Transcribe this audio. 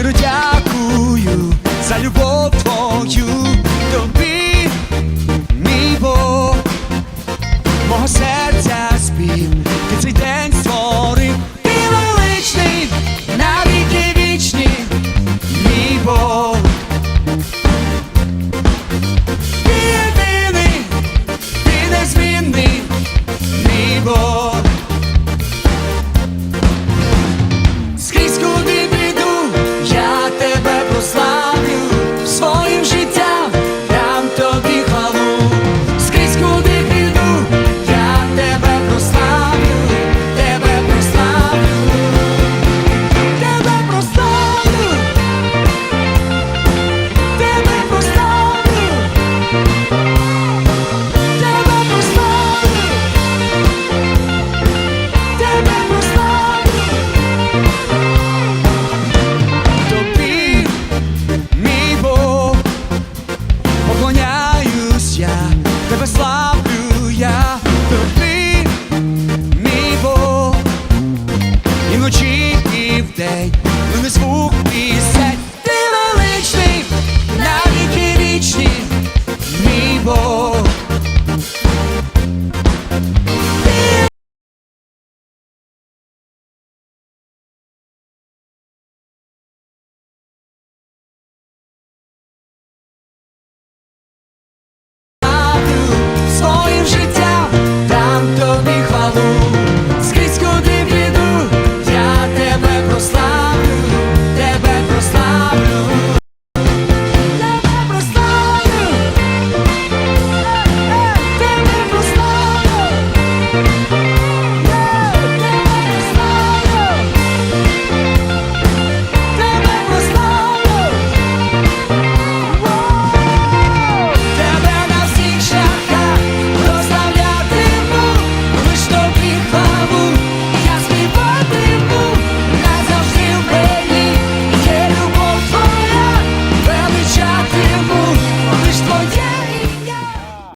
щиро дякую за любов твою тобі, мій Бог, мого серця.